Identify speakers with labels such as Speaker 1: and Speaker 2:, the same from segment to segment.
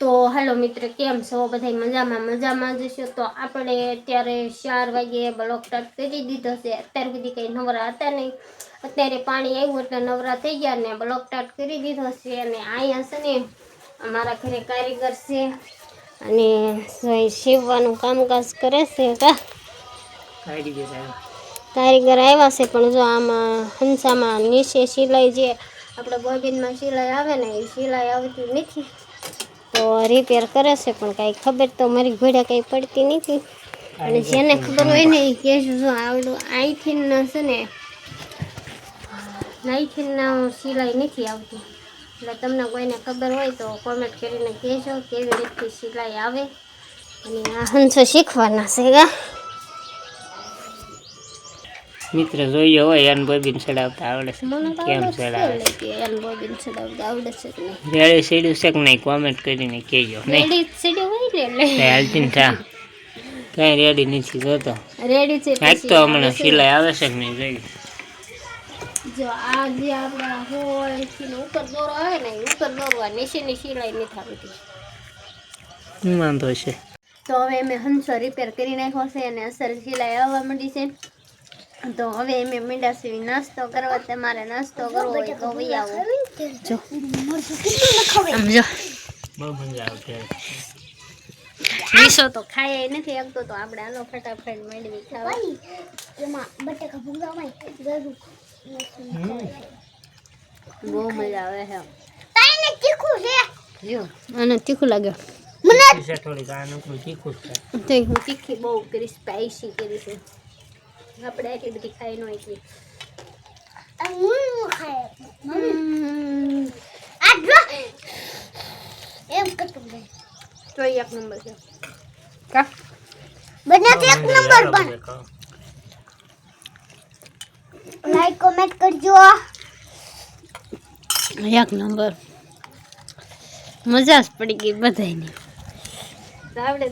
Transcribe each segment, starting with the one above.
Speaker 1: તો હાલો મિત્ર કેમ છો? બધા મજામાં? મજામાં જ છો? તો આપણે અત્યારે ચાર વાગે બ્લોક સ્ટાર્ટ કરી દીધો છે. અત્યાર સુધી કંઈ નવરા હતા નહીં. અત્યારે પાણી આવ્યું એટલે નવરા થઈ ગયા ને બ્લોક સ્ટાર્ટ કરી દીધો છે અને અહીંયા છે ને અમારા ઘરે કારીગર છે અને સીવવાનું કામકાજ કરે છે કા? કારીગર આવ્યા. છે પણ જો આમાં હંસામાં નીચે સિલાઈ જે આપણે બોબીનમાં સિલાઈ આવે ને એ સિલાઈ આવતી નથી. તો રિપેર કરે છે, પણ કાંઈ ખબર તો મારી ઘોડા કંઈ પડતી નથી. અને જેને ખબર હોય ને એ કહેશું, જો આવડું અહીંથી છે ને નાઈથી સિલાઈ નથી આવતી. એટલે તમને કોઈને ખબર હોય તો કોમેન્ટ કરીને કહેજો, કેવી રીતથી સિલાઈ આવે. અને આ હંસો શીખવાના છે ગા
Speaker 2: મિત્ર જોઈએ હોય એન બોબીન ચડાવતા આવડે છે. કેમ ચડાવે?
Speaker 1: એન બોબીન ચડાવતા આવડે છે
Speaker 2: રેડી સીડ્યું છે કે નહીં? કોમેન્ટ કરીને કહેજો નહીં? હાલતી થા. કઈ રેડી નથી જોતો.
Speaker 1: રેડી છે
Speaker 2: કાંઈક તો હમણાં સિલાઈ આવે છે કે નહીં જોઈએ
Speaker 1: જો આ જે આપણા હોય ઉપર દોરો આવે ને ઉપર દોરવા નીચેની સિલાઈ નથી આવતી.
Speaker 2: શું વાંધો છે.
Speaker 1: તો હવે મેં હંસો રિપેર કરી નાખ્યો છે અને અસર સિલાઈ આવવા માંડી છે. તો હવે મેં મીંડા સીવી નાસ્તો કરવા તમારે નાસ્તો કરવો હોય તો વહી આવો. જો. આમ જો.
Speaker 2: બહુ મજા આવશે
Speaker 1: વીસો તો ખાય નથી આવતો તો આપણે આનો ફટાફટ મેળવી ખાવા. બહુ મજા આવે છે. જો અને તીખું લાગે.
Speaker 2: મને થોડી ગાનું તીખું છે.
Speaker 1: તો હું તીખી બહુ કરી સ્પાઈસી કરી છે. આપણે એટલી બધી ખાઈ ન એટલી તો એક નંબર છે. કા?
Speaker 2: એક નંબર પણ.
Speaker 3: લાઈક કોમેન્ટ કરજો.
Speaker 1: એક નંબર. મજા જ પડી ગઈ બધાની આપણે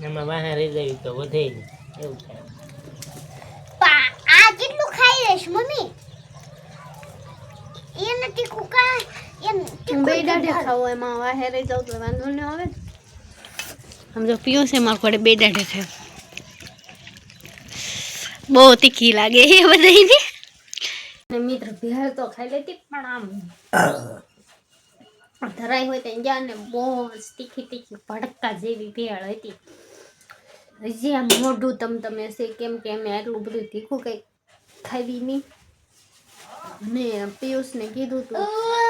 Speaker 2: એમાં બહાર રહી જાય તો વધે નહીં. એવું થાય.
Speaker 3: પા આ કેટલું ખાઈ લેશ મમ્મી? એ નથી કુકા એમ
Speaker 1: બે દાઢે ખાવ એમાં વાહે રહી જાવ તો વાંધો ન આવે આમ જો પીઓ છે મારા પડે બે દાઢે ખાવ બહુ તીખી લાગે એ બધાની ને મિત્ર ભેળ તો ખાઈ લેતી પણ આમ ધરાઈ હોય ત્યાં ગયા ને બહુ જ તીખી તીખી ભડકા જેવી ભેળ હતી. હજી આમ મોઢું તમ તમે છે કેમ કે અમે આટલું બધું તીખું કંઈ ખાવી નહીં. ને પિયુષને કીધું તું,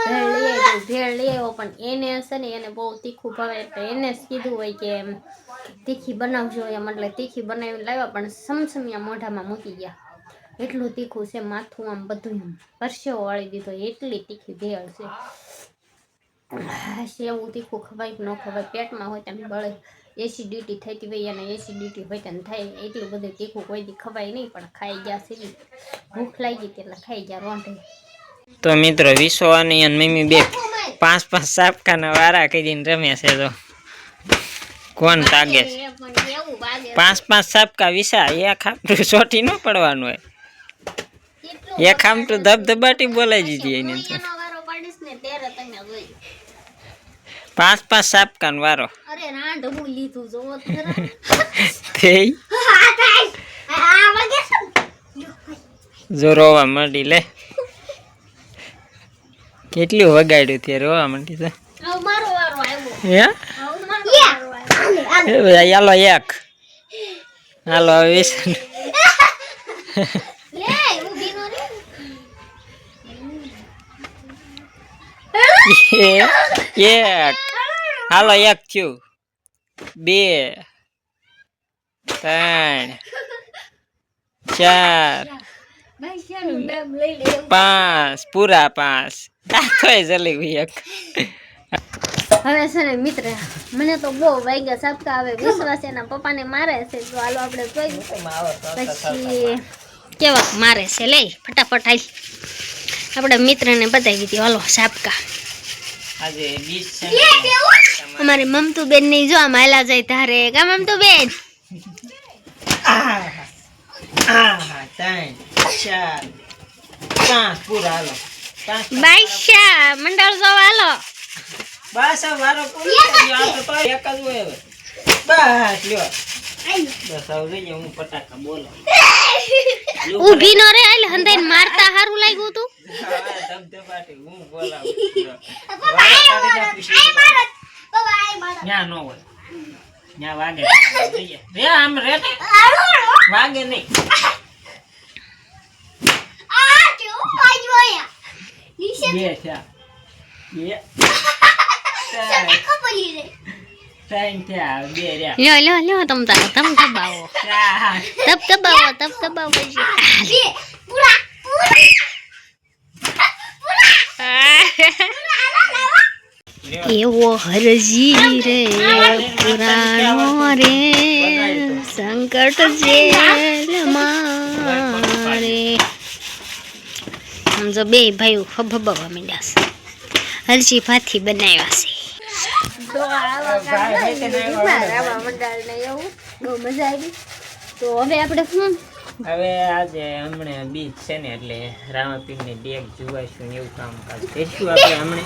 Speaker 1: ભેળ લઈ આવ્યો ભેળ લઈ આવ્યો પણ એને હશે ને, એને બહુ તીખું ભાવે એટલે એને જ કીધું હોય કે, એમ, તીખી બનાવજો એમ. એટલે તીખી બનાવી લાવ્યા, પણ સમસમિયા મોઢામાં મૂકી ગયા. એટલું તીખું છે, માથું આમ બધું પરસેવો વાળી દીધો, એટલી તીખી ભેળ છે. સેવું તીખું ખવાય ન ખવાય, પેટમાં હોય ત્યાં બળે. એસિડિટી થતી હોય અને એસિડિટી હોય તેને થાય એટલું બધું તીખું કોઈ દી ખવાય નહીં પણ ખાઈ ગયા છે ભૂખ લાગી હતી એટલે ખાઈ ગયા રોંઢે
Speaker 2: તો મિત્રો વિશ્વાની અને મમ્મી બે પાંચ પાંચ સાપકાના વારા કરીને રમે છે તો. કોણ તાગે પાંચ પાંચ સાપકા વિસા એ આમટું ચોટી ન પડવાનું હોય. એ ખામટું ધબધબાટી બોલાઈ દીધી એને તો
Speaker 1: એનો વારો પાડીશ ને ત્યારે તમે જોઈ
Speaker 2: પાંચ પાંચ સાપ કનવારો
Speaker 1: અરે હું લીધું
Speaker 3: વાગે શું
Speaker 2: જો રોવા માંડી લે. કેટલું વગાડ્યું તે રોવા માંડી તો? હાલો એક. હાલો વીસ
Speaker 1: લે ઊભી નો રે
Speaker 2: એક હાલો એક થયું બે ત્રણ ચાર
Speaker 1: લઈ
Speaker 2: પાંચ પૂરા પાંચ તોય જલી ગઈ એક.
Speaker 1: હવે છે ને મિત્ર મને તો બહુ વાગ્યા સાપકા આવે વિશ્વાસ એના પપ્પાને મારે છે તો હાલો આપણે જોઈ પછી કેવા મારે છે લે ફટાફટ આપડે આપણે મિત્રને બતાવી દીધી હાલો સાપકા.
Speaker 2: આજે બીસ
Speaker 1: અમારી મમતુ બેનની જો આમ હાલા જાય તારે કા મમતુ બેન?
Speaker 2: ત્રણ ચાર પાંચ પૂરા હાલો.
Speaker 1: બાઈશા
Speaker 2: બસ વારો પૂરો તો એક જ હોય હવે. બસ લ્યો. બસ હવે હું ફટાકા બોલો
Speaker 1: ઊભી નો રે આલે હંધાઈને મારતા હારું લાગ્યું તું.
Speaker 2: ધબધબાટી હું બોલાવું. ન્યા નો હોય. ન્યા વાગે રે આમ રે વાગે નહીં. બે છે બે. ત્રણ થયા બે રહ્યા
Speaker 1: લ્યો લ્યો લ્યો તમ તારે તમ દબાવો તપ દબાવો તપ દબાવો છે એવો હરજી રે પુરાણો રે સંકટ જેલમાં રે સમજો બે ભાઈઓ ખભબાવા મીડ્યા છે હરજી ભાથી બનાવ્યા છે એવું. બહુ મજા આવી. તો હવે આપણે શું?
Speaker 2: હવે આજે હમણે બીજ છે ને એટલે રામાપીર ને ડેક જોવાઈશું ને એવું કામ કરીશું આપણે હમણે.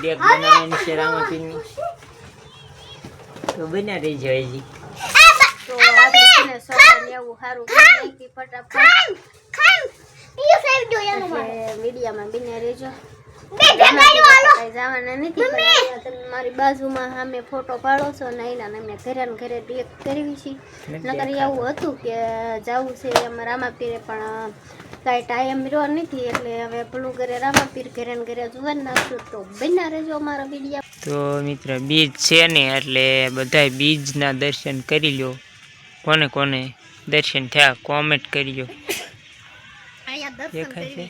Speaker 2: ડેક બનાવવાની છે રામાપીરની તો બન્યા રહી જાય જી
Speaker 1: તો આપણે છે ને એવું સારું કરી ફટાફટ. મીડિયામાં બિને રહેજો. કાંઈ જવાના નથી. તમે મારી બાજુમાં સામે ફોટો પાડો છો ને એના અમે મેં ઘરે ને ઘરે ટેક કરવી છે. નકર એવું હતું કે જવું છે એમ રામાપીરે પણ કાંઈ ટાઈમ રહ્યો નથી. એટલે હવે પેલું ઘરે રામાપીર ઘરે ને ઘરે જોવા નાખશું. તો બન્યા રહેજો અમારા વિડીયા.
Speaker 2: તો મિત્ર બીજ છે ને એટલે બધાય બીજના દર્શન કરી લો કોને કોને દર્શન થયા કોમેન્ટ કરી
Speaker 1: લો
Speaker 2: દેખાય છે?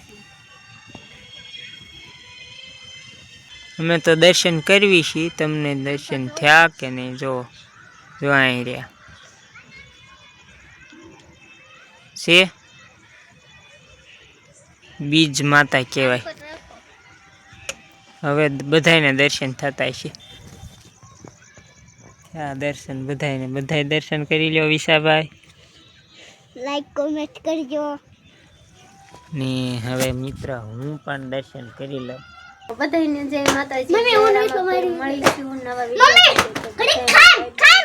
Speaker 2: અમે તો દર્શન કરવી છીએ તમને દર્શન થયા કે નહીં જો જો અહીં રહ્યા. છે? બીજ માતા કહેવાય. હવે બધાયને દર્શન થતા છે. આ દર્શન બધાયને બધાય દર્શન કરી લ્યો વિશાભાઈ.
Speaker 3: લાઈક કોમેન્ટ કરજો.
Speaker 2: ને હવે મિત્ર હું પણ દર્શન કરી લઉં.
Speaker 1: બધાને જય માતાજી.
Speaker 3: મમ્મી, હું નહીં તમારી-
Speaker 1: મળીશું નવા
Speaker 3: મમ્મી,
Speaker 1: ઘડી
Speaker 3: ખાન ખાન,